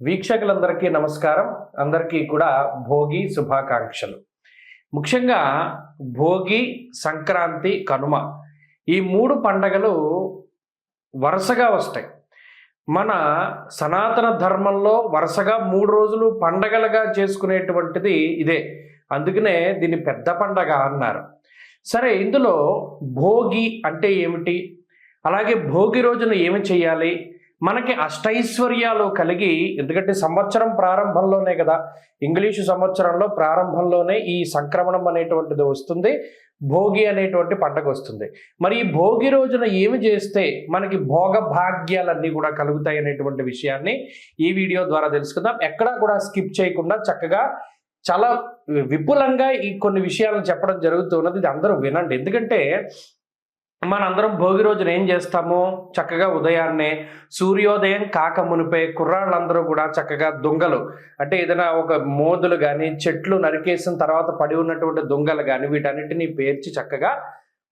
వీక్షకులందరికీ నమస్కారం. అందరికీ కూడా భోగి శుభాకాంక్షలు. ముఖ్యంగా భోగి సంక్రాంతి కనుమ ఈ మూడు పండగలు వరుసగా వస్తాయి. మన సనాతన ధర్మంలో వరుసగా మూడు రోజులు పండగలుగా చేసుకునేటువంటిది ఇదే. అందుకనే దీన్ని పెద్ద పండగ అన్నారు. సరే ఇందులో భోగి అంటే ఏమిటి? అలాగే భోగి రోజున ఏమి చేయాలి? మనకి అష్టైశ్వర్యాలు కలిగి ఎందుకంటే సంవత్సరం ప్రారంభంలోనే కదా ఇంగ్లీషు సంవత్సరంలో ప్రారంభంలోనే ఈ సంక్రమణం అనేటువంటిది వస్తుంది భోగి అనేటువంటి పండగ వస్తుంది. మరి ఈ భోగి రోజున ఏమి చేస్తే మనకి భోగ భాగ్యాలన్నీ కూడా కలుగుతాయి అనేటువంటి విషయాన్ని ఈ వీడియో ద్వారా తెలుసుకుందాం. ఎక్కడా కూడా స్కిప్ చేయకుండా చక్కగా చాలా విపులంగా ఈ కొన్ని విషయాలను చెప్పడం జరుగుతున్నది. ఇది అందరూ వినండి. ఎందుకంటే మనందరం భోగి రోజున ఏం చేస్తాము చక్కగా ఉదయాన్నే సూర్యోదయం కాక మునిపే కుర్రాళ్ళందరూ కూడా చక్కగా దొంగలు. అంటే ఏదైనా ఒక మోదులు కానీ చెట్లు నరికేసిన తర్వాత పడి ఉన్నటువంటి దొంగలు కానీ వీటన్నిటినీ పేర్చి చక్కగా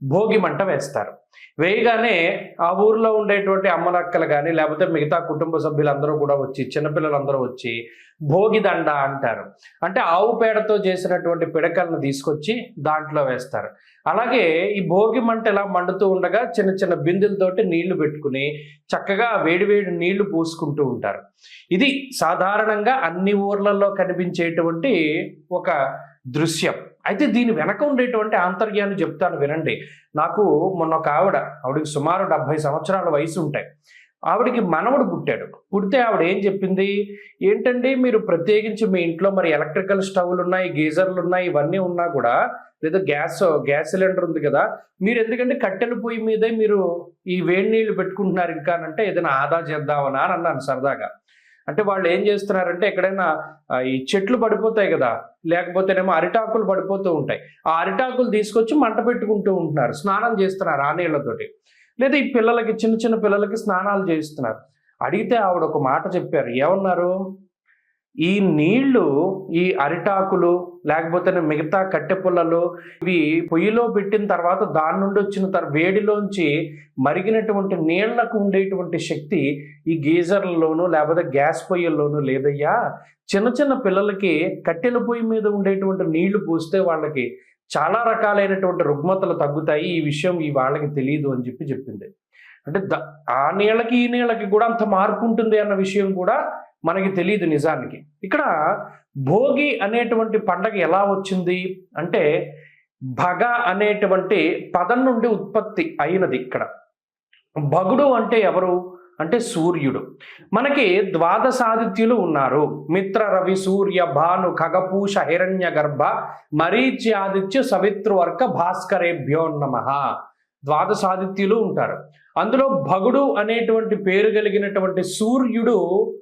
భోగి మంట వేస్తారు. వేయగానే ఆ ఊర్లో ఉండేటువంటి అమ్మలక్కలు కానీ లేకపోతే మిగతా కుటుంబ సభ్యులందరూ కూడా వచ్చి చిన్నపిల్లలందరూ వచ్చి భోగి దండ అంటారు. అంటే ఆవు పేడతో చేసినటువంటి పిడకలను తీసుకొచ్చి దాంట్లో వేస్తారు. అలాగే ఈ భోగి మంట ఇలా మండుతూ ఉండగా చిన్న చిన్న బిందులతోటి నీళ్ళు పెట్టుకుని చక్కగా వేడివేడి నీళ్ళు పూసుకుంటూ ఉంటారు. ఇది సాధారణంగా అన్ని ఊర్లలో కనిపించేటువంటి ఒక దృశ్యం. అయితే దీని వెనక ఉండేటువంటి ఆంతర్యాన్ని చెప్తాను వినండి. నాకు మొన్న ఒక ఆవిడ ఆవిడకి సుమారు డెబ్భై సంవత్సరాల వయసు ఉంటాయి. ఆవిడకి మనవడు పుట్టాడు. పుడితే ఆవిడ ఏం చెప్పింది? ఏంటండి మీరు ప్రత్యేకించి మీ ఇంట్లో మరి ఎలక్ట్రికల్ స్టవ్లు ఉన్నాయి గీజర్లు ఉన్నాయి ఇవన్నీ ఉన్నా కూడా లేదా గ్యాస్ గ్యాస్ సిలిండర్ ఉంది కదా మీరు ఎందుకంటే కట్టెల పొయ్యి మీదే మీరు ఈ వేడి నీళ్ళు పెట్టుకుంటున్నారు ఇంకా అంటే ఏదైనా ఆదా చేద్దామనా? అని అన్నాను సరదాగా. అంటే వాళ్ళు ఏం చేస్తున్నారంటే ఎక్కడైనా ఈ చెట్లు పడిపోతాయి కదా లేకపోతేనేమో అరిటాకులు పడిపోతూ ఉంటాయి. ఆ అరిటాకులు తీసుకొచ్చి మంట పెట్టుకుంటూ ఉంటున్నారు స్నానం చేస్తున్నారు ఆ నీళ్ళతోటి లేదా ఈ పిల్లలకి చిన్న చిన్న పిల్లలకి స్నానాలు చేయిస్తున్నారు. అడిగితే ఆవిడ ఒక మాట చెప్పారు ఏమన్నారు? ఈ నీళ్ళు ఈ అరిటాకులు లేకపోతే మిగతా కట్టె పుల్లలు ఇవి పొయ్యిలో పెట్టిన తర్వాత దాని నుండి వచ్చిన తర్ వేడిలోంచి మరిగినటువంటి నీళ్ళకు ఉండేటువంటి శక్తి ఈ గీజర్లలోనూ లేకపోతే గ్యాస్ పొయ్యిల్లోనూ లేదయ్యా. చిన్న చిన్న పిల్లలకి కట్టెల పొయ్యి మీద ఉండేటువంటి నీళ్ళు పోస్తే వాళ్ళకి చాలా రకాలైనటువంటి రుగ్మతలు తగ్గుతాయి. ఈ విషయం ఈ వాళ్ళకి తెలియదు అని చెప్పి చెప్పింది. అంటే ద ఆ నీళ్ళకి ఈ నీళ్ళకి కూడా అంత మార్పు ఉంటుంది అన్న విషయం కూడా మనకి తెలియదు నిజానికి. ఇక్కడ భోగి అనేటువంటి పండగ ఎలా వచ్చింది అంటే భగ అనేటువంటి పదం నుండి ఉత్పత్తి అయినది ఇక్కడ. భగుడు అంటే ఎవరు? అంటే సూర్యుడు. మనకి ద్వాదశాదిత్యులు ఉన్నారు. మిత్ర రవి సూర్య భాను ఖగపూష హిరణ్య గర్భ మరీచ్యాదిత్య సవిత్రువర్క భాస్కరేభ్యో నమ. ద్వాదశాదిత్యులు ఉంటారు. అందులో భగుడు అనేటువంటి పేరు కలిగినటువంటి సూర్యుడు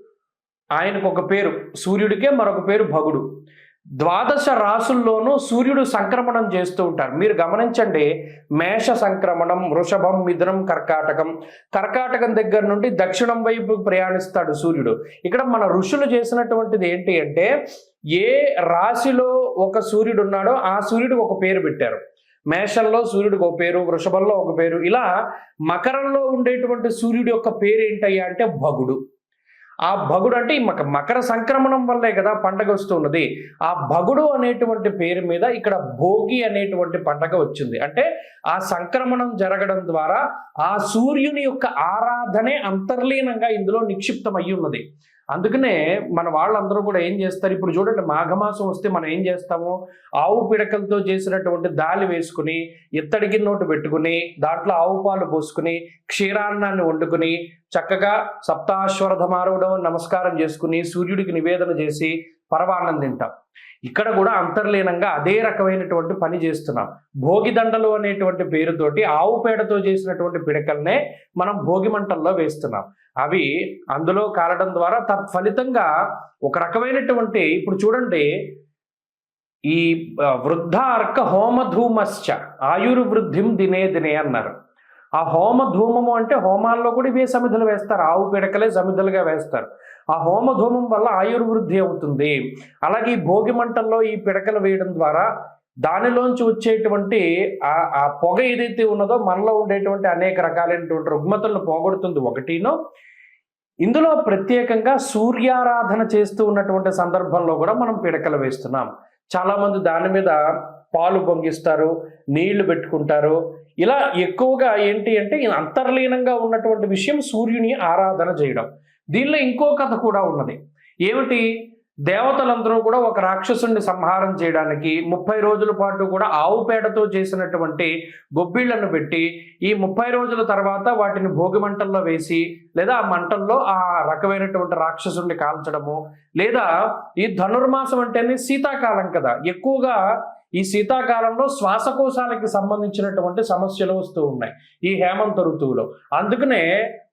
ఆయనకు ఒక పేరు సూర్యుడికే మరొక పేరు భగుడు. ద్వాదశ రాసుల్లోనూ సూర్యుడు సంక్రమణం చేస్తూ ఉంటారు. మీరు గమనించండి మేష సంక్రమణం వృషభం మిథునం కర్కాటకం. కర్కాటకం దగ్గర నుండి దక్షిణం వైపు ప్రయాణిస్తాడు సూర్యుడు. ఇక్కడ మన ఋషులు చేసినటువంటిది ఏంటి అంటే ఏ రాశిలో ఒక సూర్యుడు ఉన్నాడో ఆ సూర్యుడికి ఒక పేరు పెట్టారు. మేషంలో సూర్యుడికి ఒక పేరు వృషభంలో ఒక పేరు. ఇలా మకరంలో ఉండేటువంటి సూర్యుడి యొక్క పేరు ఏంటయ్యా అంటే భగుడు. ఆ భగుడు అంటే ఈ మక మకర సంక్రమణం వల్లే కదా పండగ వస్తున్నది. ఆ భగుడు అనేటువంటి పేరు మీద ఇక్కడ భోగి అనేటువంటి పండగ వచ్చింది. అంటే ఆ సంక్రమణం జరగడం ద్వారా ఆ సూర్యుని యొక్క ఆరాధనే అంతర్లీనంగా ఇందులో నిక్షిప్తమై ఉన్నది అందుకనే మన వాళ్ళందరూ కూడా ఏం చేస్తారు? ఇప్పుడు చూడండి మాఘమాసం వస్తే మనం ఏం చేస్తాము? ఆవు పిడకలతో చేసినటువంటి దాలి వేసుకుని ఇత్తడి గిన్నోటు పెట్టుకుని దాంట్లో ఆవు పాలు పోసుకుని క్షీరాన్నాన్ని వండుకుని చక్కగా సప్తాశ్వరధమారుడో నమస్కారం చేసుకుని సూర్యుడికి నివేదన చేసి పరవాన్నం తింటాం. ఇక్కడ కూడా అంతర్లీనంగా అదే రకమైనటువంటి పని చేస్తున్నాం. భోగి దండలు అనేటువంటి పేరుతోటి ఆవు పేడతో చేసినటువంటి పిడకల్నే మనం భోగి మంటల్లో వేస్తున్నాం. అవి అందులో కాలడం ద్వారా తత్ఫలితంగా ఒక రకమైనటువంటి ఇప్పుడు చూడండి ఈ ఆ, వృద్ధ అర్క హోమధూమశ్చ ఆయుర్వృద్ధిం దినే దినే అన్నారు. ఆ హోమ ధూమము అంటే హోమాల్లో కూడా ఇవే సమిధులు వేస్తారు. ఆవు పిడకలే సమిధులుగా వేస్తారు. ఆ హోమ ధూమం వల్ల ఆయుర్వృద్ధి అవుతుంది. అలాగే ఈ భోగి మంటల్లో ఈ పిడకలు వేయడం ద్వారా దానిలోంచి వచ్చేటువంటి ఆ ఆ పొగ ఏదైతే ఉన్నదో మనలో ఉండేటువంటి అనేక రకాలైనటువంటి రుగ్మతలను పోగొడుతుంది ఒకటినో. ఇందులో ప్రత్యేకంగా సూర్యారాధన చేస్తూ ఉన్నటువంటి సందర్భంలో కూడా మనం పిడకలు వేస్తున్నాం. చాలామంది దాని మీద పాలు పొంగిస్తారు నీళ్ళు పెట్టుకుంటారు. ఇలా ఎక్కువగా ఏంటి అంటే అంతర్లీనంగా ఉన్నటువంటి విషయం సూర్యుని ఆరాధన చేయడం. దీనిలో ఇంకో కథ కూడా ఉన్నది. ఏమిటి? దేవతలందరూ కూడా ఒక రాక్షసుని సంహారం చేయడానికి ముప్పై రోజుల పాటు కూడా ఆవు పేడతో చేసినటువంటి గొబ్బిళ్ళను పెట్టి ఈ ముప్పై రోజుల తర్వాత వాటిని భోగి మంటల్లో వేసి లేదా ఆ మంటల్లో ఆ రకమైనటువంటి రాక్షసుని కాల్చడము లేదా ఈ ధనుర్మాసం అంటేనే శీతాకాలం కదా. ఎక్కువగా ఈ శీతాకాలంలో శ్వాసకోశాలకి సంబంధించినటువంటి సమస్యలు వస్తూ ఉన్నాయి. ఈ హేమంత ఋతువులో. అందుకనే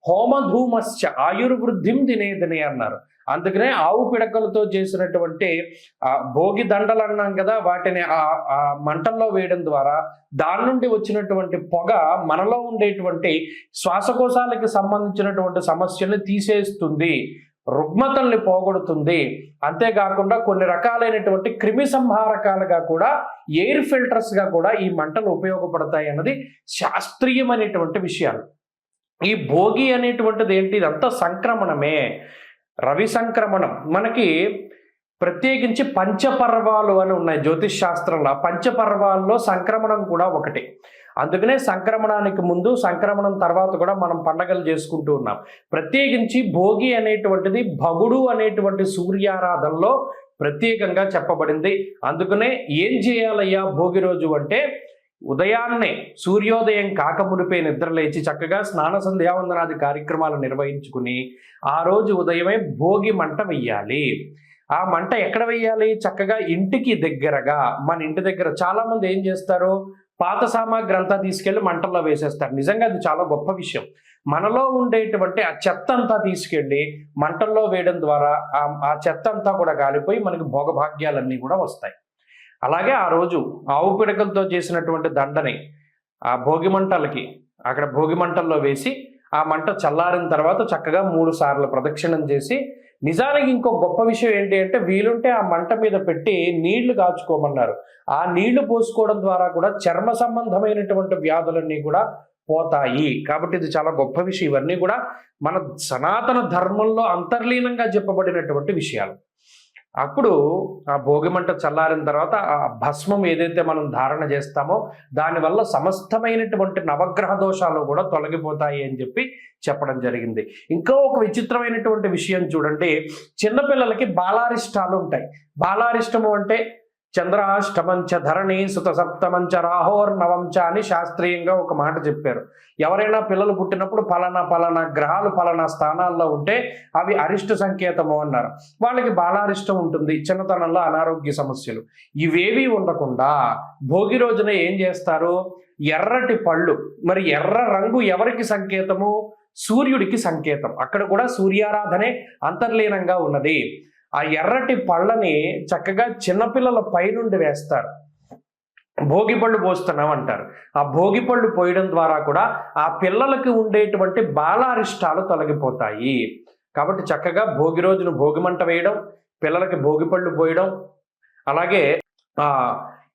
హోమధూమశ్చ ఆయుర్వృద్ధిం దినే దినే అన్నారు. అందుకనే ఆవు పిడకలతో చేసినటువంటి ఆ భోగి దండలు అన్నాం కదా వాటిని ఆ ఆ మంటల్లో వేయడం ద్వారా దాని నుండి వచ్చినటువంటి పొగ మనలో ఉండేటువంటి శ్వాసకోశాలకి సంబంధించినటువంటి సమస్యల్ని తీసేస్తుంది. రుగ్మతల్ని పోగొడుతుంది. అంతేకాకుండా కొన్ని రకాలైనటువంటి క్రిమి సంహారకాలుగా కూడా ఎయిర్ ఫిల్టర్స్గా కూడా ఈ మంటలు ఉపయోగపడతాయి అన్నది శాస్త్రీయమైనటువంటి విషయాలు. ఈ భోగి అనేటువంటిది ఏంటి? ఇదంతా సంక్రమణమే. రవి సంక్రమణం. మనకి ప్రత్యేకించి పంచపర్వాలు అని ఉన్నాయి జ్యోతిష్ శాస్త్రంలో. పంచపర్వాల్లో సంక్రమణం కూడా ఒకటి. అందుకనే సంక్రమణానికి ముందు సంక్రమణం తర్వాత కూడా మనం పండగలు చేసుకుంటూ ఉన్నాం. ప్రత్యేకించి భోగి అనేటువంటిది భగుడు అనేటువంటి సూర్యారాధనలో ప్రత్యేకంగా చెప్పబడింది. అందుకనే ఏం చేయాలయ్యా భోగి రోజు అంటే ఉదయాన్నే సూర్యోదయం కాకమునిపై నిద్రలేచి చక్కగా స్నాన సంధ్యావందనాది కార్యక్రమాలు నిర్వహించుకుని ఆ రోజు ఉదయమే భోగి మంట వెయ్యాలి. ఆ మంట ఎక్కడ వేయాలి? చక్కగా ఇంటికి దగ్గరగా మన ఇంటి దగ్గర చాలా మంది ఏం చేస్తారు? పాత సామాగ్రి అంతా తీసుకెళ్ళి మంటల్లో వేసేస్తారు. నిజంగా అది చాలా గొప్ప విషయం. మనలో ఉండేటువంటి ఆ చెత్త అంతా తీసుకెళ్ళి మంటల్లో వేయడం ద్వారా ఆ- ఆ చెత్త అంతా కూడా కాలిపోయి మనకి భోగభాగ్యాలన్నీ కూడా వస్తాయి. అలాగే ఆ రోజు ఆవు పిడకలతో చేసినటువంటి దండని ఆ భోగి మంటలకి అక్కడ భోగి మంటల్లో వేసి ఆ మంట చల్లారిన తర్వాత చక్కగా మూడు సార్లు ప్రదక్షిణం చేసి నిజానికి ఇంకో గొప్ప విషయం ఏంటి అంటే వీలుంటే ఆ మంట మీద పెట్టి నీళ్ళు కాచుకోమన్నారు. ఆ నీళ్ళు పోసుకోవడం ద్వారా కూడా చర్మ సంబంధమైనటువంటి వ్యాధులన్నీ కూడా పోతాయి. కాబట్టి ఇది చాలా గొప్ప విషయం. ఇవన్నీ కూడా మన సనాతన ధర్మంలో అంతర్లీనంగా చెప్పబడినటువంటి విషయాలు. అప్పుడు ఆ భోగిమంట చల్లారిన తర్వాత ఆ భస్మం ఏదైతే మనం ధారణ చేస్తామో దానివల్ల సమస్తమైనటువంటి నవగ్రహ దోషాలు కూడా తొలగిపోతాయి అని చెప్పి చెప్పడం జరిగింది. ఇంకా ఒక విచిత్రమైనటువంటి విషయం చూడండి. చిన్నపిల్లలకి బాలారిష్టాలు ఉంటాయి. బాలారిష్టము అంటే చంద్రాష్టమంచ ధరణి సుత సప్తమంచ రాహోర్నవంచ అని శాస్త్రీయంగా ఒక మాట చెప్పారు. ఎవరైనా పిల్లలు పుట్టినప్పుడు పలానా పలానా గ్రహాలు పలానా స్థానాల్లో ఉంటే అవి అరిష్ట సంకేతము అన్నారు. వాళ్ళకి బాలారిష్టం ఉంటుంది చిన్నతనంలో అనారోగ్య సమస్యలు. ఇవేవి ఉండకుండా భోగి రోజున ఏం చేస్తారు? ఎర్రటి పళ్ళు. మరి ఎర్ర రంగు ఎవరికి సంకేతము? సూర్యుడికి సంకేతం. అక్కడ కూడా సూర్యారాధనే అంతర్లీనంగా ఉన్నది. ఆ ఎర్రటి పళ్ళని చక్కగా చిన్నపిల్లల పైనుండి వేస్తారు. భోగి పళ్ళు పోస్తున్నాం అంటారు ఆ భోగి పళ్ళు పోయడం ద్వారా కూడా ఆ పిల్లలకి ఉండేటువంటి బాలారిష్టాలు తొలగిపోతాయి. కాబట్టి చక్కగా భోగి రోజున భోగిమంట వేయడం పిల్లలకి భోగి పళ్ళు పోయడం అలాగే ఆ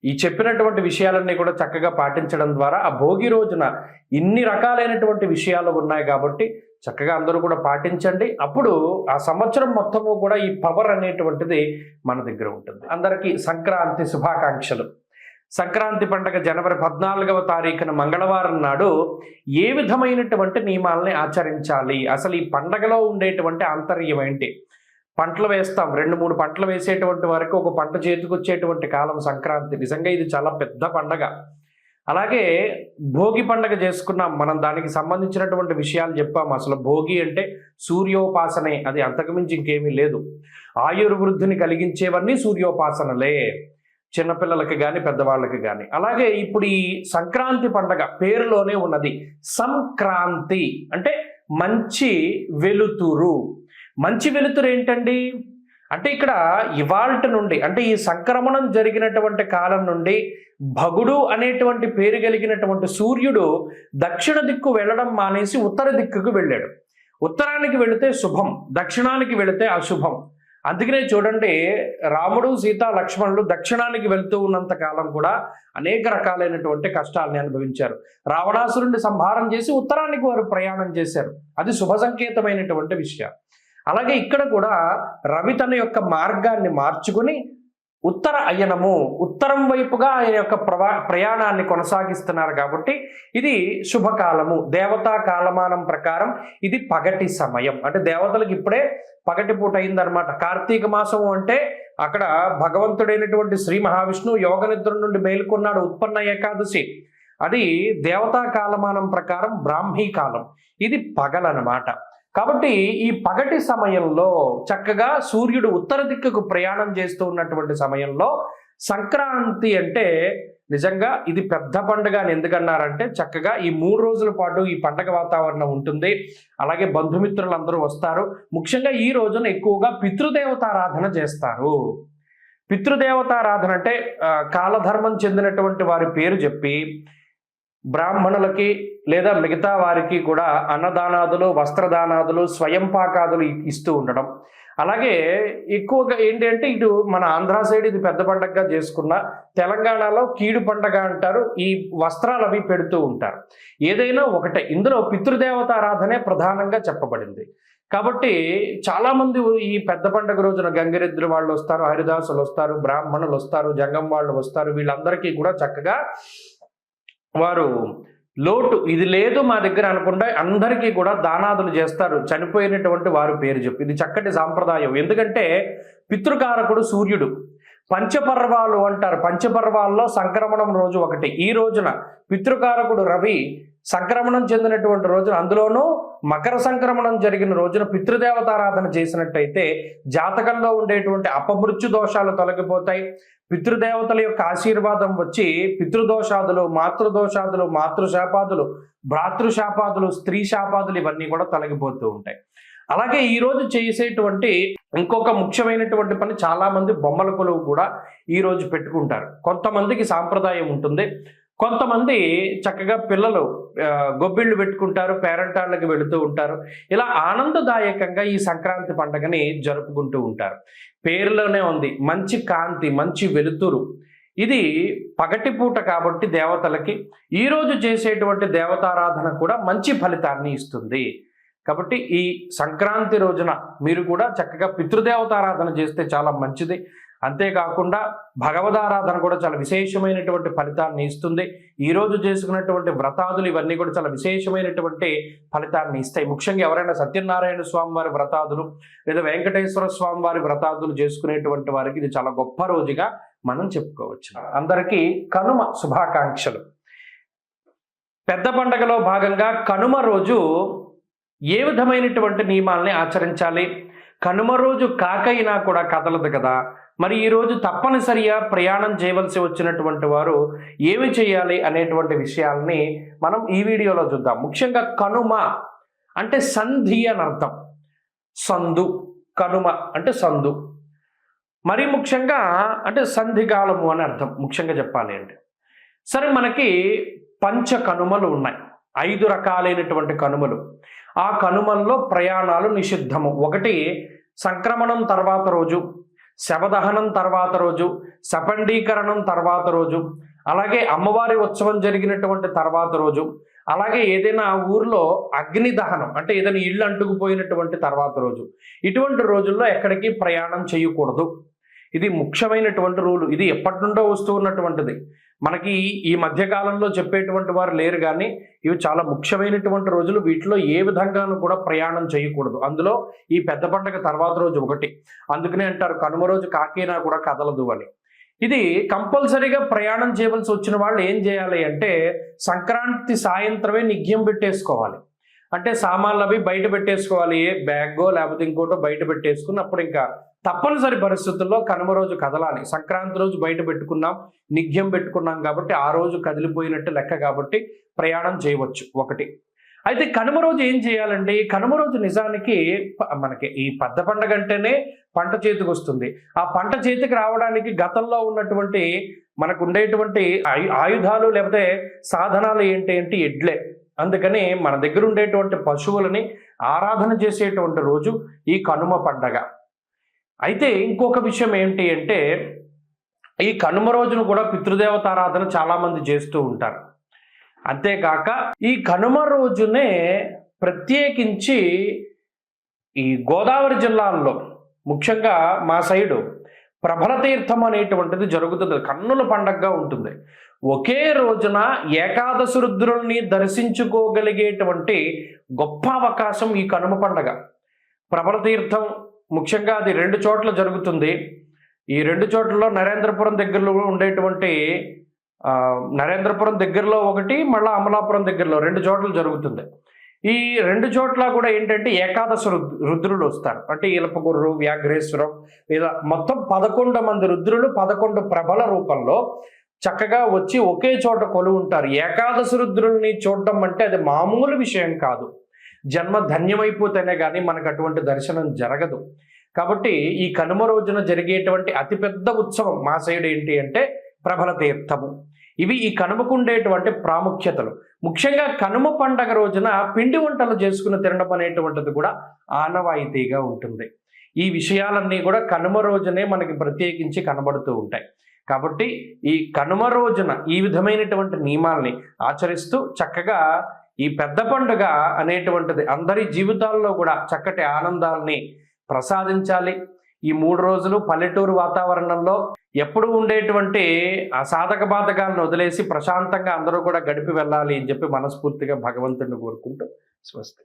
ఈ చెప్పినటువంటి విషయాలన్నీ కూడా చక్కగా పాటించడం ద్వారా ఆ భోగి రోజున ఇన్ని రకాలైనటువంటి విషయాలు ఉన్నాయి కాబట్టి చక్కగా అందరూ కూడా పాటించండి. అప్పుడు ఆ సంవత్సరం మొత్తము కూడా ఈ పవర్ అనేటువంటిది మన దగ్గర ఉంటుంది. అందరికీ సంక్రాంతి శుభాకాంక్షలు. సంక్రాంతి పండగ జనవరి పద్నాలుగవ తారీఖున మంగళవారం నాడు ఏ విధమైనటువంటి నియమాలని ఆచరించాలి? అసలు ఈ పండగలో ఉండేటువంటి ఆంతర్యం ఏంటి? పంటలు వేస్తాం. రెండు మూడు పంటలు వేసేటువంటి వరకు ఒక పంట చేతికొచ్చేటువంటి కాలం సంక్రాంతి. నిజంగా ఇది చాలా పెద్ద పండగ. అలాగే భోగి పండగ చేసుకున్నాం. మనం దానికి సంబంధించినటువంటి విషయాలు చెప్పాం. అసలు భోగి అంటే సూర్యోపాసనే. అది అంతకుమించి ఇంకేమీ లేదు. ఆయుర్వృద్ధిని కలిగించేవన్నీ సూర్యోపాసనలే. చిన్నపిల్లలకి కానీ పెద్దవాళ్ళకి కానీ అలాగే ఇప్పుడు ఈ సంక్రాంతి పండగ పేరులోనే ఉన్నది సంక్రాంతి. అంటే మంచి వెలుతురు. మంచి వెలుతురు ఏంటండి? అంటే ఇక్కడ ఇవాల్ట్ నుండి అంటే ఈ సంక్రమణం జరిగినటువంటి కాలం నుండి భగుడు అనేటువంటి పేరు కలిగినటువంటి సూర్యుడు దక్షిణ దిక్కు వెళ్ళడం మానేసి ఉత్తర దిక్కుకు వెళ్ళాడు. ఉత్తరానికి వెళితే శుభం దక్షిణానికి వెళితే అశుభం. అందుకనే చూడండి రాముడు సీత లక్ష్మణులు దక్షిణానికి వెళ్తూ ఉన్నంత కాలం కూడా అనేక రకాలైనటువంటి కష్టాలని అనుభవించారు. రావణాసురుడిని సంహారం చేసి ఉత్తరానికి వారు ప్రయాణం చేశారు. అది శుభ సంకేతమైనటువంటి విషయం. అలాగే ఇక్కడ కూడా రవి తన యొక్క మార్గాన్ని మార్చుకుని ఉత్తర అయనము ఉత్తరం వైపుగా ఆయన యొక్క ప్రవా ప్రయాణాన్ని కొనసాగిస్తున్నారు కాబట్టి ఇది శుభకాలము దేవతా కాలమానం ప్రకారం ఇది పగటి సమయం. అంటే దేవతలకు ఇప్పుడే పగటి పూట అయిందనమాట కార్తీక మాసం అంటే అక్కడ భగవంతుడైనటువంటి శ్రీ మహావిష్ణువు యోగ నిద్ర నుండి మేలుకున్నాడు ఉత్పన్న ఏకాదశి. అది దేవతా కాలమానం ప్రకారం బ్రాహ్మీ కాలం. ఇది పగలనమాట కాబట్టి ఈ పగటి సమయంలో చక్కగా సూర్యుడు ఉత్తర దిక్కుకు ప్రయాణం చేస్తూ ఉన్నటువంటి సమయంలో సంక్రాంతి అంటే నిజంగా ఇది పెద్ద పండుగ అని ఎందుకన్నారంటే చక్కగా ఈ మూడు రోజుల పాటు ఈ పండగ వాతావరణం ఉంటుంది. అలాగే బంధుమిత్రులు అందరూ వస్తారు. ముఖ్యంగా ఈ రోజున ఎక్కువగా పితృదేవతారాధన చేస్తారు. పితృదేవతారాధన అంటే కాలధర్మం చెందినటువంటి వారి పేరు చెప్పి బ్రాహ్మణులకి లేదా మిగతా వారికి కూడా అన్నదానాదులు వస్త్రదానాదులు స్వయం పాకాదులు ఇస్తూ ఉండడం. అలాగే ఎక్కువగా ఏంటి అంటే ఇటు మన ఆంధ్ర సైడ్ ఇది పెద్ద పండగగా చేసుకున్న తెలంగాణలో కీడు పండగ అంటారు ఈ వస్త్రాలు అవి పెడుతూ ఉంటారు. ఏదైనా ఒకటే ఇందులో పితృదేవతారాధనే ప్రధానంగా చెప్పబడింది. కాబట్టి చాలామంది ఈ పెద్ద పండుగ రోజున గంగిరెద్దులు వాళ్ళు వస్తారు హరిదాసులు వస్తారు బ్రాహ్మణులు వస్తారు జంగం వాళ్ళు వస్తారు వీళ్ళందరికీ కూడా చక్కగా వారు లోటు ఇది లేదు మా దగ్గర అనుకుంటే అందరికీ కూడా దానాదులు చేస్తారు. చనిపోయినటువంటి వారు పేరు చెప్పి. ఇది చక్కటి సాంప్రదాయం. ఎందుకంటే పితృకారకుడు సూర్యుడు. పంచపర్వాలు అంటారు. పంచపర్వాల్లో సంక్రమణం రోజు ఒకటి. ఈ రోజున పితృకారకుడు రవి సంక్రమణం చెందినటువంటి రోజున అందులోనూ మకర సంక్రమణం జరిగిన రోజున పితృదేవతారాధన చేసినట్టయితే జాతకంలో ఉండేటువంటి అపమృత్యు దోషాలు తొలగిపోతాయి. పితృదేవతల యొక్క ఆశీర్వాదం వచ్చి పితృదోషాదులు మాతృదోషాదులు మాతృశాపాదులు భ్రాతృశాపాదులు స్త్రీ శాపాదులు ఇవన్నీ కూడా తొలగిపోతూ ఉంటాయి. అలాగే ఈరోజు చేసేటువంటి ఇంకొక ముఖ్యమైనటువంటి పని చాలామంది బొమ్మల కొలువు కూడా ఈ రోజు పెట్టుకుంటారు. కొంతమందికి సాంప్రదాయం ఉంటుంది. కొంతమంది చక్కగా పిల్లలు గొబ్బిళ్ళు పెట్టుకుంటారు పేరంటాళ్ళకి వెళుతూ ఉంటారు. ఇలా ఆనందదాయకంగా ఈ సంక్రాంతి పండుగని జరుపుకుంటూ ఉంటారు. పేరులోనే ఉంది మంచి కాంతి మంచి వెలుతురు. ఇది పగటిపూట కాబట్టి దేవతలకి ఈరోజు చేసేటువంటి దేవతారాధన కూడా మంచి ఫలితాన్ని ఇస్తుంది. కాబట్టి ఈ సంక్రాంతి రోజున మీరు కూడా చక్కగా పితృదేవతారాధన చేస్తే చాలా మంచిది. అంతేకాకుండా భగవదారాధన కూడా చాలా విశేషమైనటువంటి ఫలితాన్ని ఇస్తుంది. ఈ రోజు చేసుకున్నటువంటి వ్రతాదులు ఇవన్నీ కూడా చాలా విశేషమైనటువంటి ఫలితాన్ని ఇస్తాయి. ముఖ్యంగా ఎవరైనా సత్యనారాయణ స్వామి వారి వ్రతాదులు లేదా వెంకటేశ్వర స్వామి వారి వ్రతాదులు చేసుకునేటువంటి వారికి ఇది చాలా గొప్ప రోజుగా మనం చెప్పుకోవచ్చు. అందరికీ కనుమ శుభాకాంక్షలు. పెద్ద పండగలో భాగంగా కనుమ రోజు ఏ విధమైనటువంటి నియమాల్ని ఆచరించాలి? కనుమ రోజు కాకైనా కూడా కదలదు కదా? మరి ఈరోజు తప్పనిసరిగా ప్రయాణం చేయవలసి వచ్చినటువంటి వారు ఏమి చేయాలి అనేటువంటి విషయాల్ని మనం ఈ వీడియోలో చూద్దాం. ముఖ్యంగా కనుమ అంటే సంధి అని అర్థం. సందు కనుమ అంటే సందు. మరి ముఖ్యంగా అంటే సంధికాలము అని అర్థం ముఖ్యంగా చెప్పాలి అంటే. సరే మనకి పంచ కనుమలు ఉన్నాయి. ఐదు రకాలైనటువంటి కనుమలు. ఆ కనుమల్లో ప్రయాణాలు నిషిద్ధము. ఒకటి సంక్రమణం తర్వాత రోజు శవదహనం తర్వాత రోజు సపండీకరణం తర్వాత రోజు అలాగే అమ్మవారి ఉత్సవం జరిగినటువంటి తర్వాత రోజు అలాగే ఏదైనా ఊర్లో అగ్ని దహనం అంటే ఏదైనా ఇల్లు అంటుకుపోయినటువంటి తర్వాత రోజు ఇటువంటి రోజుల్లో ఎక్కడికి ప్రయాణం చేయకూడదు. ఇది ముఖ్యమైనటువంటి రూలు. ఇది ఎప్పటి నుండో వస్తూ ఉన్నటువంటిది. మనకి ఈ మధ్యకాలంలో చెప్పేటువంటి వారు లేరు కానీ ఇవి చాలా ముఖ్యమైనటువంటి రోజులు. వీటిలో ఏ విధంగానూ కూడా ప్రయాణం చేయకూడదు. అందులో ఈ పెద్ద పండగ తర్వాత రోజు ఒకటి. అందుకనే అంటారు కనుమ రోజు కాకైనా కూడా కదలదు అని. ఇది కంపల్సరీగా ప్రయాణం చేయవలసి వచ్చిన వాళ్ళు ఏం చేయాలి అంటే సంక్రాంతి సాయంత్రమే నిగ్యం పెట్టేసుకోవాలి. అంటే సామాన్లు అవి బయట పెట్టేసుకోవాలి. ఏ బ్యాగో లేకపోతే ఇంకోటో బయట పెట్టేసుకుని అప్పుడు ఇంకా తప్పనిసరి పరిస్థితుల్లో కనుమ రోజు కదలాలి. సంక్రాంతి రోజు బయట పెట్టుకున్నాం నిఘ్యం పెట్టుకున్నాం కాబట్టి ఆ రోజు కదిలిపోయినట్టు లెక్క కాబట్టి ప్రయాణం చేయవచ్చు. ఒకటి. అయితే కనుమ రోజు ఏం చేయాలండి? కనుమ రోజు నిజానికి మనకి ఈ పెద్ద పండగ అంటేనే పంట చేతికి వస్తుంది. ఆ పంట చేతికి రావడానికి గతంలో ఉన్నటువంటి మనకు ఉండేటువంటి ఆయు- ఆయుధాలు లేకపోతే సాధనాలు ఏంటి అంటే ఎడ్లే. అందుకని మన దగ్గర ఉండేటువంటి పశువులని ఆరాధన చేసేటువంటి రోజు ఈ కనుమ పండగ. అయితే ఇంకొక విషయం ఏంటి అంటే ఈ కనుమ రోజును కూడా పితృదేవతారాధన చాలామంది చేస్తూ ఉంటారు. అంతేకాక ఈ కనుమ రోజునే ప్రత్యేకించి ఈ గోదావరి జిల్లాల్లో ముఖ్యంగా మా సైడు ప్రభల తీర్థం అనేటువంటిది జరుగుతుంది. కన్నుల పండగగా ఉంటుంది. ఒకే రోజున ఏకాదశి రుద్రుల్ని దర్శించుకోగలిగేటువంటి గొప్ప అవకాశం ఈ కనుమ పండగ. ప్రభల తీర్థం ముఖ్యంగా అది రెండు చోట్ల జరుగుతుంది. ఈ రెండు చోట్లలో నరేంద్రపురం దగ్గరలో ఉండేటువంటి నరేంద్రపురం దగ్గరలో ఒకటి మళ్ళీ అమలాపురం దగ్గరలో రెండు చోట్ల జరుగుతుంది. ఈ రెండు చోట్ల కూడా ఏంటంటే ఏకాదశ రుద్రులు వస్తారు. అంటే ఇలపగుర్రు వ్యాఘ్రేశ్వరం ఇలా మొత్తం పదకొండు మంది రుద్రులు పదకొండు ప్రభల రూపంలో చక్కగా వచ్చి ఒకే చోట కొలువు ఉంటారు ఏకాదశి రుద్రుల్ని చూడడం అంటే అది మామూలు విషయం కాదు. జన్మ ధన్యమైపోతేనే కానీ మనకు అటువంటి దర్శనం జరగదు. కాబట్టి ఈ కనుమ రోజున జరిగేటువంటి అతిపెద్ద ఉత్సవం మా సైడ్ ఏంటి అంటే ప్రభల తీర్థము. ఇవి ఈ కనుమకు ఉండేటువంటి ప్రాముఖ్యతలు. ముఖ్యంగా కనుమ పండగ రోజున పిండి వంటలు చేసుకుని తినడం అనేటువంటిది కూడా ఆనవాయితీగా ఉంటుంది. ఈ విషయాలన్నీ కూడా కనుమ రోజునే మనకి ప్రత్యేకించి కనబడుతూ ఉంటాయి. కాబట్టి ఈ కనుమ రోజున ఈ విధమైనటువంటి నియమాల్ని ఆచరిస్తూ చక్కగా ఈ పెద్ద పండుగ అనేటువంటిది అందరి జీవితాల్లో కూడా చక్కటి ఆనందాల్ని ప్రసాదించాలి. ఈ మూడు రోజులు పల్లెటూరు వాతావరణంలో ఎప్పుడు ఉండేటువంటి ఆ సాధక బాధకాలను వదిలేసి ప్రశాంతంగా అందరూ కూడా గడిపి వెళ్ళాలి అని చెప్పి మనస్ఫూర్తిగా భగవంతుడిని కోరుకుంటూ స్వస్తి.